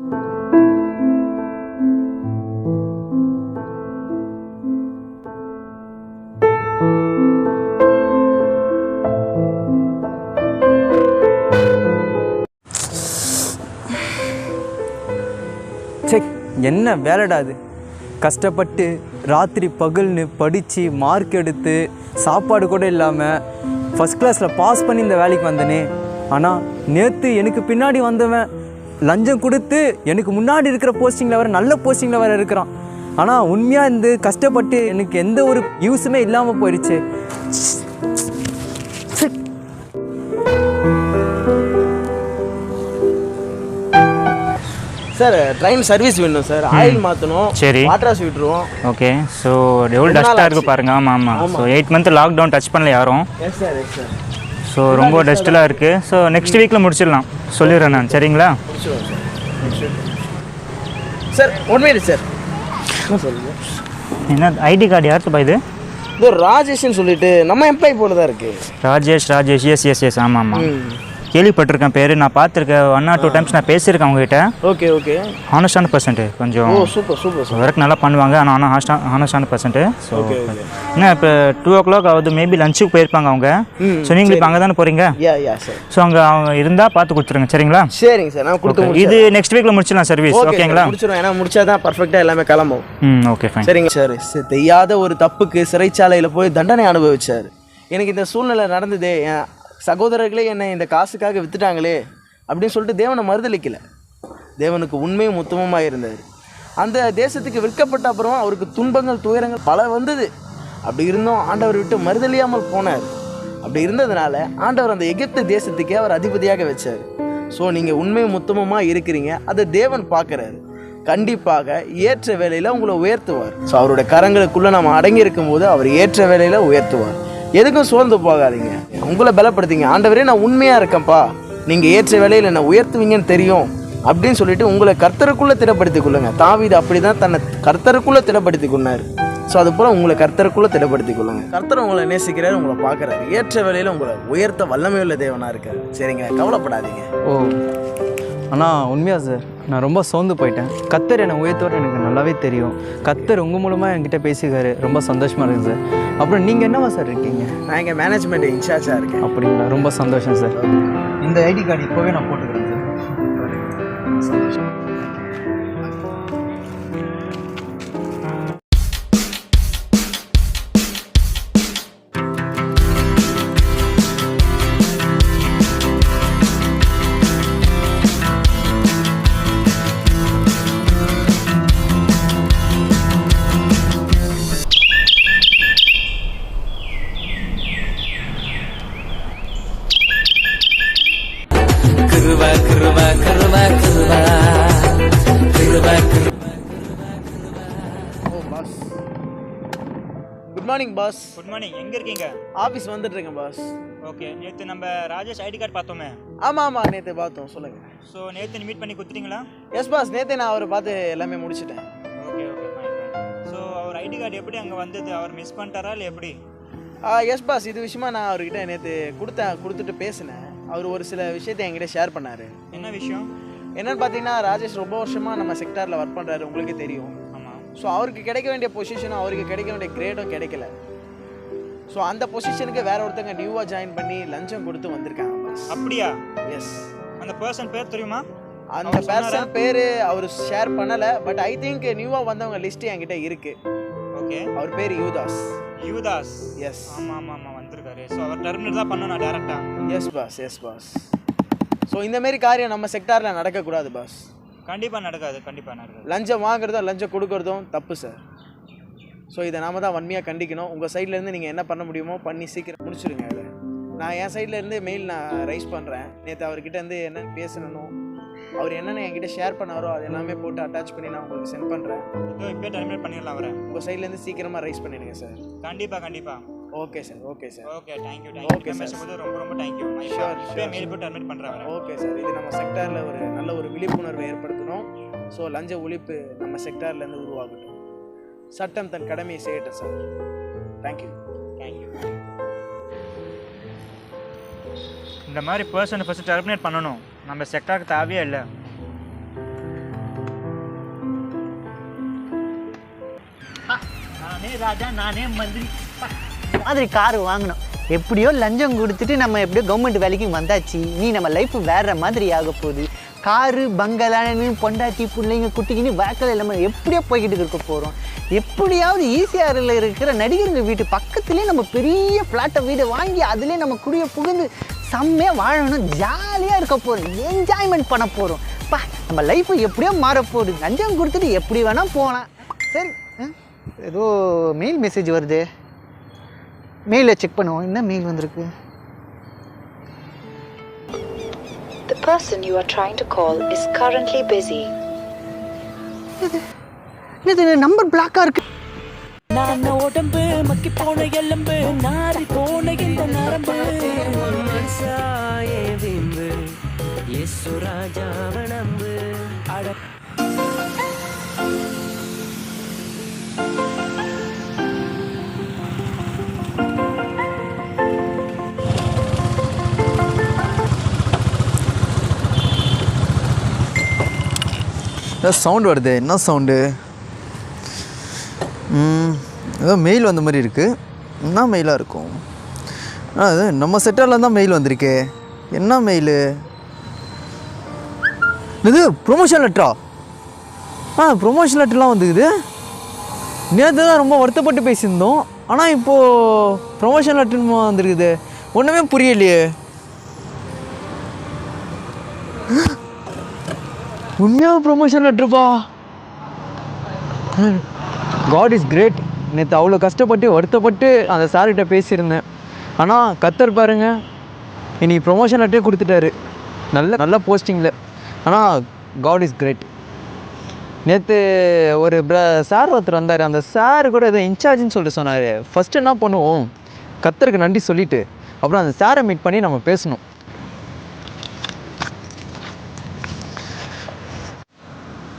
Check என்ன வேலைடா அது கஷ்டப்பட்டு ராத்திரி பகல்னு படித்து மார்க் எடுத்து சாப்பாடு கூட இல்லாமல் ஃபஸ்ட் கிளாஸில் பாஸ் பண்ணி இந்த வேலைக்கு வந்தனே. ஆனால் நேற்று எனக்கு பின்னாடி வந்தவன் லஞ்சம் கொடுத்து எனக்கு முன்னாடி இருக்கிற போஸ்டிங்கில் வர நல்ல போஸ்டிங்கில் வர இருக்கிறான். ஆனால் உண்மையாக இந்த கஷ்டப்பட்டு எனக்கு எந்த ஒரு யூஸுமே இல்லாமல் போயிடுச்சு. ச்சே. சார் ட்ரெயின் சர்வீஸ் வேணும் சார். ஆயில் மாற்றணும் சரி. வாட்டர் வாஷ் விட்டுருவோம் ஓகே ஸோ எவ்வளோ டஸ்ட்டாக இருக்குது பாருங்க. ஆமாம் ஆமாம் so eight month lockdown touch பண்ணல யாரும். Yes sir yes sir so ரொம்ப டஸ்ட்டெலாம் இருக்குது ஸோ நெக்ஸ்ட் வீக்கில் முடிச்சிடலாம். சொல்லிடுறேன் நான். சரிங்களா? Sir sir one minute sir என்ன ஐடி கார்டு யாருக்கு இது? இது ராஜேஷ்னு சொல்லிட்டு நம்ம எம்ப்ளாய் போல தான் இருக்கு. Rajesh Rajesh. Yes yes yes ஆமாம் ஆமாம் கேள்விப்பட்டிருக்கேன் பேர். நான் பார்த்துருக்கேன். ஒன் ஆர் டூ டைம்ஸ் நான் பேசியிருக்கேன் உங்ககிட்ட. Okay okay. ஹானஸ்டான பர்சன்ட் கொஞ்சம் சூப்பர் சூப்பர் சார் ஒர்க் நல்லா பண்ணுவாங்க. ஆனால் ஆனால் ஹாஸ்டா ஹானஸ்டான பர்சன்ட்டு ஸோ என்ன இப்போ டூ ஓ கிளாக் ஆகுது மேபி லஞ்சுக்கு போயிருப்பாங்க அவங்க. ஸோ நீங்கள் இப்போ அங்கே தானே போகிறீங்க ஸோ அங்கே அவங்க இருந்தால் பார்த்து கொடுத்துருங்க. சரிங்களா? சரிங்க சார் நான் கொடுத்து. இது நெக்ஸ்ட் வீக்கில் முடிச்சிடலாம் சர்வீஸ் ஓகே ஓகேங்களா முடிச்சிடுவோம் ஏன்னா முடிச்சா தான் பர்ஃபெக்டாக எல்லாமே கிளம்பும். ம் ஓகே ஃபைன் சரிங்க சார் தெரியாத ஒரு தப்புக்கு சிறைச்சாலையில் போய் தண்டனை அனுபவிச்சார். எனக்கு இந்த சூழ்நிலை நடந்ததே. சகோதரர்களே என்னை இந்த காசுக்காக வித்துட்டாங்களே அப்படின்னு சொல்லிட்டு தேவனை மறுதளிக்கல தேவனுக்கு உண்மையும் உத்தமமாக இருந்தார் அந்த தேசத்துக்கு விற்கப்பட்ட அப்புறம் அவருக்கு துன்பங்கள் துயரங்கள் பல வந்தது. அப்படி இருந்தும் ஆண்டவர் விட்டு மறுதளியாமல் போனார். அப்படி இருந்ததுனால ஆண்டவர் அந்த எகிப்து தேசத்துக்கே அவர் அதிபதியாக வச்சார். ஸோ நீங்கள் உண்மையும் உத்தமமாக இருக்கிறீங்க. அதை தேவன் பார்க்குறாரு. கண்டிப்பாக ஏற்ற வேலையில் உங்களை உயர்த்துவார். ஸோ அவருடைய கரங்களுக்குள்ளே நம்ம அடங்கி இருக்கும்போது அவர் ஏற்ற வேலையில் உயர்த்துவார். எதுக்கும் சோர்ந்து போகாதீங்க. உங்களை பலப்படுத்திங்க. ஆண்டவரே நான் உண்மையாக இருக்கேன்ப்பா. நீங்கள் ஏற்ற வேலையில் என்னை உயர்த்துவீங்கன்னு தெரியும் அப்படின்னு சொல்லிட்டு உங்களை கர்த்தருக்குள்ளே திடப்படுத்திக் கொள்ளுங்க. தாவிது அப்படி தான் தன்னை கர்த்தருக்குள்ளே திடப்படுத்தி கொண்டார். ஸோ அது போல் உங்களை கர்த்தருக்குள்ளே திடப்படுத்திக் கொள்ளுங்க. கர்த்தர் உங்களை நேசிக்கிறார் உங்களை பார்க்குறாரு. ஏற்ற வேலையில் உங்களை உயர்த்த வல்லமையுள்ள தேவனாக இருக்கார். சரிங்க கவலைப்படாதீங்க. ஓ. அண்ணா உண்மையா சார்? நான் ரொம்ப சோர்ந்து போயிட்டேன். கத்தர் என்னை உயர்த்துவார் எனக்கு நல்லாவே தெரியும். கத்தர் உங்கள் மூலமாக என்கிட்ட பேசிக்காரு ரொம்ப சந்தோஷமாக இருக்குது சார். அப்புறம் நீங்கள் என்னவா சார் இருக்கீங்க? நான் இங்கே மேனேஜ்மெண்ட் இன்சார்ஜாக இருக்கேன். அப்படிங்களா? ரொம்ப சந்தோஷம் சார். இந்த ஐடி கார்டு இப்போவே நான் போட்டுக்கிறேன் sir. Good morning boss good morning எங்கே இருக்கீங்க? ஆஃபீஸ் வந்துட்டு இருக்கேன் பாஸ் ஓகே நேற்று நம்ம ராஜேஷ் ஐடி கார்டு பார்த்தோமே. ஆமாம் ஆமாம் நேற்று பார்த்தோம். சொல்லுங்கள் ஸோ நேற்று மீட் பண்ணி கொடுத்துட்டீங்களா? எஸ் பாஸ் நேற்றே நான் அவரை பார்த்து எல்லாமே முடிச்சிட்டேன். ஓகே ஓகே ஃபைன் ஸோ அவர் ஐடி கார்டு எப்படி அங்கே வந்தது? அவர் மிஸ் பண்ணிட்டாரா இல்லை எப்படி? எஸ் பாஸ் இது விஷயமா நான் அவர்கிட்ட நேற்று கொடுத்தேன். கொடுத்துட்டு பேசினேன். அவர் ஒரு சில விஷயத்தை என்கிட்ட ஷேர் பண்ணார். என்ன விஷயம்? என்னன்னு பார்த்தீங்கன்னா ராஜேஷ் ரொம்ப வருஷமாக நம்ம செக்டாரில் ஒர்க் பண்ணுறாரு உங்களுக்கே தெரியும். ஸோ அவருக்கு கிடைக்க வேண்டிய பொசிஷனும் அவருக்கு கிடைக்க வேண்டிய கிரேடும் கிடைக்கல. ஸோ அந்த பொசிஷனுக்கு வேற ஒருத்தங்க நியூவாக ஜாயின் பண்ணி லஞ்சம் கொடுத்து வந்திருக்காங்க. அப்படியா? எஸ் அந்த பர்சன் பேர் தெரியுமா? அந்த? பர்சன் பேர் அவர் ஷேர் பண்ணலை பட் ஐ திங்க் நியூவாக வந்தவங்க லிஸ்ட் என்கிட்ட இருக்கு. ஓகே அவர் பேர் யூதாஸ் யுவதாஸ் எஸ் ஆமாம் ஆமாம் ஆமாம் வந்திருக்காரு. ஸோ அவர் டெர்மினேட் தான் பண்ணணும் டேரெக்டாக yes boss yes boss so இந்த மாதிரி காரியம் நம்ம செக்டாரில் நடக்கக்கூடாது பாஸ் கண்டிப்பாக நடக்காது கண்டிப்பாக நடக்காது. லஞ்சம் வாங்குறதும் லஞ்சம் கொடுக்கறதும் தப்பு சார் ஸோ இதை நாம தான் வன்மையாக கண்டிக்கணும். உங்கள் சைட்லேருந்து நீங்கள் என்ன பண்ண முடியுமோ பண்ணி சீக்கிரம் முடிச்சிடுங்க இதை. நான் என் சைட்லேருந்து மெயில் நான் ரைஸ் பண்ணுறேன் நேற்று அவர்கிட்ட இருந்து என்ன பேசணும் அவர் என்னென்ன என்கிட்ட ஷேர் பண்ணாரோ அது எல்லாமே போட்டு அட்டாச் பண்ணி நான் உங்களுக்கு சென்ட் பண்ணுறேன் இதோ இப்போயே டெர்மினேட் பண்ணிடலாம் அவரை. உங்கள் சைட்லேருந்து சீக்கிரமாக ரைஸ் பண்ணிடுங்க சார் கண்டிப்பாக கண்டிப்பாக okay sir okay sir okay thank thank you thank you okay பேசும்போது ரொம்ப ரொம்ப தேங்க்யூ ஷோர் ஷோர் மேல் போட்டு அட்மிட் பண்ணுறாங்க ஓகே சார் இது நம்ம செக்டாரில் ஒரு நல்ல ஒரு விழிப்புணர்வை ஏற்படுத்தணும் ஸோ லஞ்ச ஒழிப்பு நம்ம செக்டார்லேருந்து உருவாகட்டும். சட்டம் தன் கடமையை செய்யட்டும் sir thank you thank you இந்த மாதிரி பர்சனை ஃபஸ்ட்டு டெர்மினேட் பண்ணணும். நம்ம செக்டாருக்கு தேவையே இல்லை. நானே ராஜா நானே மந்திரி. மாதிரி கார் வாங்கணும். எப்படியோ லஞ்சம் கொடுத்துட்டு நம்ம எப்படியோ கவர்மெண்ட் வேலைக்கு வந்தாச்சு. நீ நம்ம லைஃப் வேற மாதிரி ஆக போகுது. காரு பங்களான்னு பொண்டாட்டி பிள்ளைங்க குட்டிக்கின்னு வேக்கல் இல்லாமல் எப்படியோ போய்கிட்டு இருக்க போகிறோம் எப்படியாவது ஈசிஆரில் இருக்கிற நடிகருங்க வீட்டு பக்கத்துலேயே நம்ம பெரிய ஃப்ளாட்டை வீடு வாங்கி அதுலேயே நம்ம குடிய புகுந்து செம்மையாக வாழணும் ஜாலியாக இருக்க போகிறோம் என்ஜாய்மெண்ட் பண்ண போகிறோம் பா நம்ம லைஃப் எப்படியோ மாறப்போகுது போகுது. லஞ்சம் கொடுத்துட்டு எப்படி வேணால் போகலாம் சரி ஏதோ மெயில் மெசேஜ் வருது. மெயிலை செக் பண்ணுவோம். என்ன மெயில் வந்திருக்கு? The person you are trying to call is currently busy. இது நம்பர் பிளாக்காக இருக்கு. நான் உடம்பு? மக்கி போன எலும்பு நாரி போன இந்த நரம்பு. மனசாயே விம்பு இயேசு ராஜாவ ஏதோ சவுண்டு வருது என்ன சவுண்டு ஏதோ மெயில் வந்த மாதிரி இருக்குது என்ன மெயிலாக இருக்கும்? ஆ நம்ம செட்டரில் தான் மெயில் வந்திருக்கே. என்ன மெயிலு இது ப்ரொமோஷன் லெட்டரா ஆ? ப்ரொமோஷன் லெட்டர்லாம் வந்துக்குது நேற்று தான் ரொம்ப வருத்தப்பட்டு பேசியிருந்தோம். ஆனால் இப்போது ப்ரொமோஷன் லெட்டர் வந்திருக்குது. ஒன்றுமே புரியலையே. உண்மையாக ப்ரொமோஷன் லெட்ருப்பா காட் இஸ் கிரேட் நேற்று அவ்வளோ கஷ்டப்பட்டு வருத்தப்பட்டு அந்த சார்கிட்ட பேசியிருந்தேன். ஆனால் கத்தர் பாருங்க இனி ப்ரொமோஷன் லெட்டரே கொடுத்துட்டாரு. நல்ல நல்ல போஸ்டிங்கில் ஆனால் காட் இஸ் கிரேட் நேற்று ஒரு ப்ர சார் ஒருத்தர் வந்தார். அந்த சார் கூட ஏதோ இன்சார்ஜ்னு சொல்லிட்டு சொன்னார். ஃபஸ்ட்டு என்ன பண்ணுவோம்? கத்தருக்கு நன்றி சொல்லிவிட்டு அப்புறம் அந்த சாரை மீட் பண்ணி நம்ம பேசணும்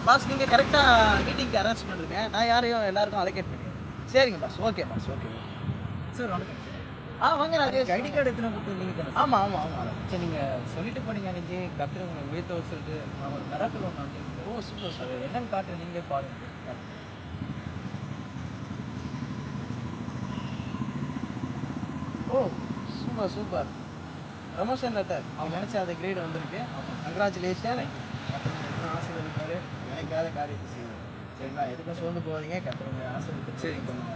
பாஸ் நீங்கள் கரெக்டாக மீட்டிங்க்கு அரேஞ்ச் பண்ணுறீங்க நான் யாரையும் எல்லாருக்கும் அலோகேட் பண்ணி சரிங்க boss okay boss okay sir வணக்கம். ஆ வாங்க ராஜேஷ். ஐடி கார்டு எத்தனை கொடுத்து ஆமாம் ஆமாம் ஆமாம் சரி நீங்கள் சொல்லிட்டு போனீங்க அன்றைக்கி கத்திர உங்களை வீட்டை சொல்லிட்டு. ஒரு மிராக்கிள் ஒன்று வந்து ஓ சூப்பர் சார் என்னன்னு காட்டு நீங்களே பாருங்க. ஓ சூப்பர் சூப்பர் ப்ரமோஷன் லெட்டர் அவங்க நினச்ச அந்த கிரேடு வந்திருக்கு. கங்க்ராச்சுலேஷன் நினைக்காத காரியத்தை சரிங்களா? எதுக்கும் சோர்ந்து போகாதீங்க. கத்துறவங்க ஆசீர்வதித்து சரி. பண்ணுங்க.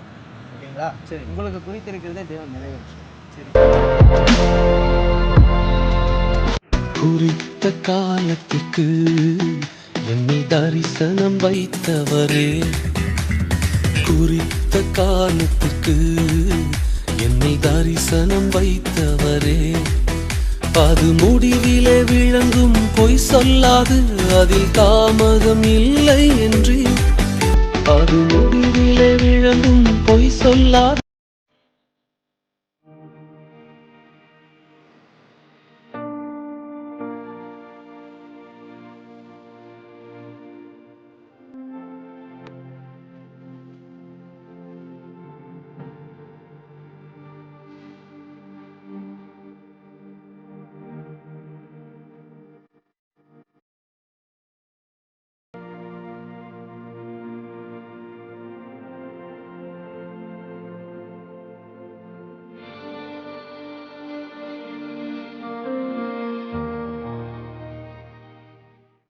ஓகேங்களா? சரி. உங்களுக்கு குறித்திருக்கிறதே தேவன் நிறைவேற்றும் சரி. குறித்த காலத்துக்கு என்னை தரிசனம் வைத்தவரே. குறித்த காலத்துக்கு என்னை தரிசனம் வைத்தவரே. அது முடிவிலே விளங்கும் பொய் சொல்லாது அதில் தாமதம் இல்லை என்று. அது முடிவிலே விளங்கும் பொய் சொல்லாது